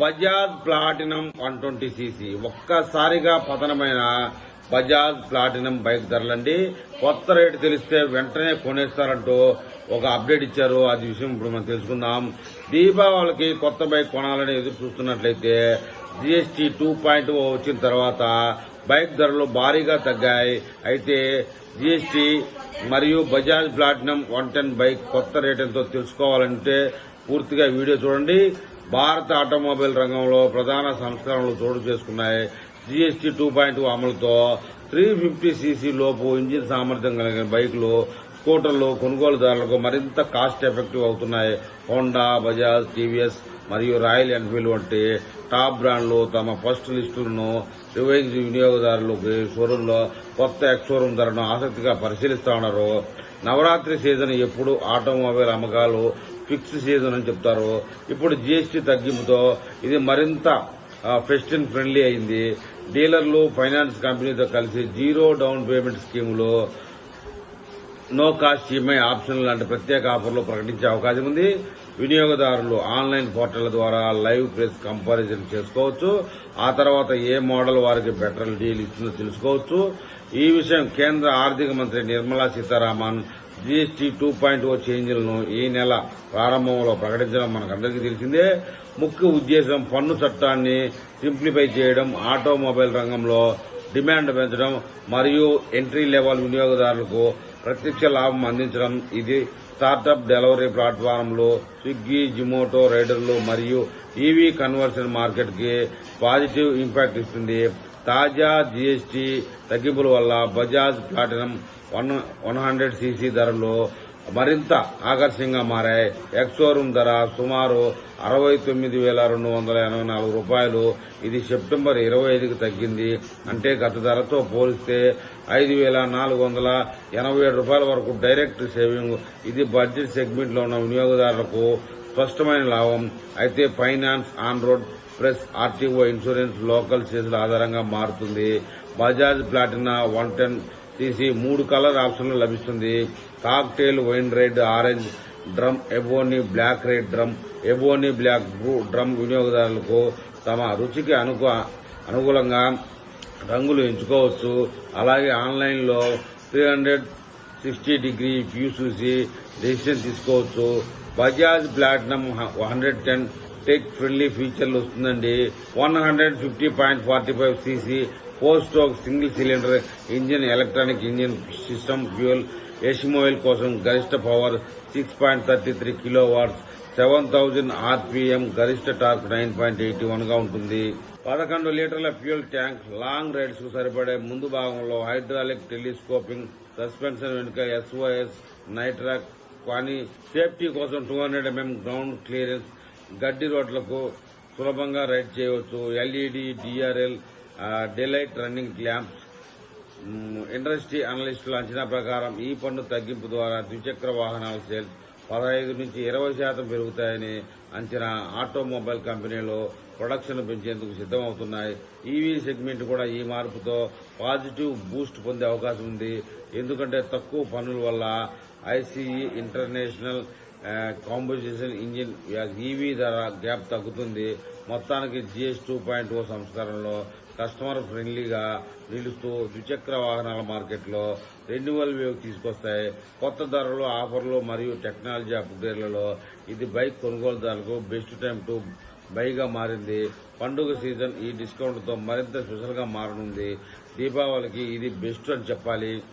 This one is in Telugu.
Bajaj Platina one twenty CC. ఒక్కసారిగా పతనమైన బజాజ్ ప్లాటినం బైక్ ధరలండి. కొత్త రేటు తెలిస్తే వెంటనే కొనేస్తారంటూ ఒక అప్డేట్ ఇచ్చారు. అది విషయం ఇప్పుడు మనం తెలుసుకుందాం. దీపావళికి కొత్త బైక్ కొనాలని ఎదురు చూస్తున్నట్లయితే జిఎస్టీ టూ పాయింట్ వచ్చిన తర్వాత బైక్ ధరలు భారీగా తగ్గాయి. అయితే జిఎస్టీ మరియు Bajaj platinum one ten bike కొత్త రేట్ ఎంతో తెలుసుకోవాలంటే పూర్తిగా వీడియో చూడండి. భారత ఆటోమొబైల్ రంగంలో ప్రధాన సంస్కరణలు చోటు చేసుకున్నాయి. జీఎస్టీ టూ పాయింట్ అమలుతో త్రీ ఫిఫ్టీ సీసీ లోపు ఇంజిన్ సామర్థ్యం కలిగిన బైకులు స్కూటర్లు కొనుగోలుదారులకు మరింత కాస్ట్ ఎఫెక్టివ్ అవుతున్నాయి. హోండా బజాజ్ టీవీఎస్ మరియు రాయల్ ఎన్ఫీల్డ్ వంటి టాప్ బ్రాండ్లు తమ ఫస్ట్ లిస్టులను రివైజ్ వినియోగదారులకు షోరూంలో కొత్త ఎక్స్ షోరూం ధరను ఆసక్తిగా పరిశీలిస్తా ఉన్నారు. నవరాత్రి సీజన్ ఎప్పుడు ఆటోమొబైల్ అమ్మకాలు ఫిక్స్ సీజన్ అని చెప్తారు. ఇప్పుడు జీఎస్టీ తగ్గింపుతో ఇది మరింత ఫెస్టిన్ ఫ్రెండ్లీ అయింది. డీలర్లు ఫైనాన్స్ కంపెనీతో కలిసి జీరో డౌన్ పేమెంట్ స్కీములో నో కాస్ట్ ఈఎంఐ ఆప్షన్ లాంటి ప్రత్యేక ఆఫర్లు ప్రకటించే అవకాశం ఉంది. వినియోగదారులు ఆన్లైన్ పోర్టల్ ద్వారా లైవ్ ప్రైస్ కంపారిజన్ చేసుకోవచ్చు. ఆ తర్వాత ఏ మోడల్ వారికి బెటర్ డీల్ ఇస్తుందో తెలుసుకోవచ్చు. ఈ విషయం కేంద్ర ఆర్థిక మంత్రి Nirmala Sitharaman GST two point O చేంజ్లను ఈ నెల ప్రారంభంలో ప్రకటించడం మనకందరికీ తెలిసిందే. ముఖ్య ఉద్దేశం పన్ను చట్టాన్ని సింప్లిఫై చేయడం ఆటోమొబైల్ రంగంలో డిమాండ్ పెంచడం మరియు ఎంట్రీ లెవెల్ వినియోగదారులకు ప్రత్యక్ష లాభం అందించడం. ఇది స్టార్టప్ డెలివరీ ప్లాట్ఫారంలు స్విగ్గీ జిమోటో రైడర్లు మరియు ఈవీ కన్వర్షన్ మార్కెట్కి పాజిటివ్ ఇంపాక్ట్ ఇస్తుంది. తాజా జీఎస్టీ తగ్గింపుల వల్ల Bajaj platinum one one hundred CC ధరలు మరింత ఆకర్షణీయంగా మారాయి. ఎక్సోరూమ్ ధర సుమారు అరవై తొమ్మిది వేల రెండు వందల ఎనభై నాలుగు రూపాయలు. ఇది సెప్టెంబర్ ఇరవై ఐదుకి తగ్గింది. అంటే గత ధరతో పోలిస్తే ఐదు వేల నాలుగు వందల ఎనభై ఏడు రూపాయల వరకు డైరెక్ట్ సేవింగ్. ఇది బడ్జెట్ సెగ్మెంట్లో ఉన్న వినియోగదారులకు స్పష్టమైన లాభం. అయితే finance on road plus RTO insurance local season ఆధారంగా మారుతుంది. బజాజ్ ప్లాటినా వన్ టెన్ తీసి మూడు కలర్ ఆప్షన్లు లభిస్తుంది. Cocktail wine red orange drum ebony black red drum ebony black drum వినియోగదారులకు తమ రుచికి అనుకు అనుకూలంగా రంగులు ఎంచుకోవచ్చు. అలాగే ఆన్లైన్లో three hundred sixty degree view చూసి డెసిషన్ తీసుకోవచ్చు. Bajaj platinum hundred ten tech friendly ఫీచర్లు వస్తుందండి. One hundred fifty point forty five CC four stroke single cylinder engine electronic engine system fuel ఎసిమోయిల్ కోసం గరిష్ట power six point thirty three kilowatts seven thousand RPM గరిష్ట టార్క్ నైన్ పాయింట్ ఎయిటీ వన్గా ఉంటుంది. పదకొండు లీటర్ల ఫ్యూయల్ ట్యాంక్ లాంగ్ రైడ్స్కు సరిపడే ముందు భాగంలో హైడ్రాలిక్ టెలిస్కోపింగ్ సస్పెన్షన్ వెనుక ఎస్ఓఎస్ నైట్రాక్ కానీ సేఫ్టీ కోసం two hundred MM ground clearance గడ్డి రోడ్లకు సులభంగా రైడ్ చేయవచ్చు. LED DRL daylight running lamps. Industry అనలిస్టుల అంచనా ప్రకారం ఈ పన్ను తగ్గింపు ద్వారా ద్విచక్ర వాహనాల సేల్స్ పదహైదు నుంచి ఇరవై శాతం పెరుగుతాయని అంచనా ఆటోమొబైల్ కంపెనీలు ప్రొడక్షన్ పెంచేందుకు సిద్దమవుతున్నాయి ఈవీ సెగ్మెంట్ కూడా ఈ మార్పుతో పాజిటివ్ బూస్ట్ పొందే అవకాశం ఉంది. ఎందుకంటే తక్కువ పన్నుల వల్ల ICE international composition engine EV ధర గ్యాప్ తగ్గుతుంది. మొత్తానికి జిఎస్ టూ పాయింట్ ఓ సంస్కరణలో కస్టమర్ ఫ్రెండ్లీగా నిలుస్తూ ద్విచక్ర వాహనాల మార్కెట్లో రెన్యువల్ వేవ్ తీసుకొస్తాయి. కొత్త ధరలు ఆఫర్లు మరియు టెక్నాలజీ అప్గ్రేడ్లలో ఇది బైక్ కొనుగోలుదారులకు బెస్ట్ టైం టు బైగా మారింది. పండుగ సీజన్ ఈ డిస్కౌంట్తో మరింత స్పెషల్గా మారనుంది. దీపావళికి ఇది బెస్ట్ అని చెప్పాలి.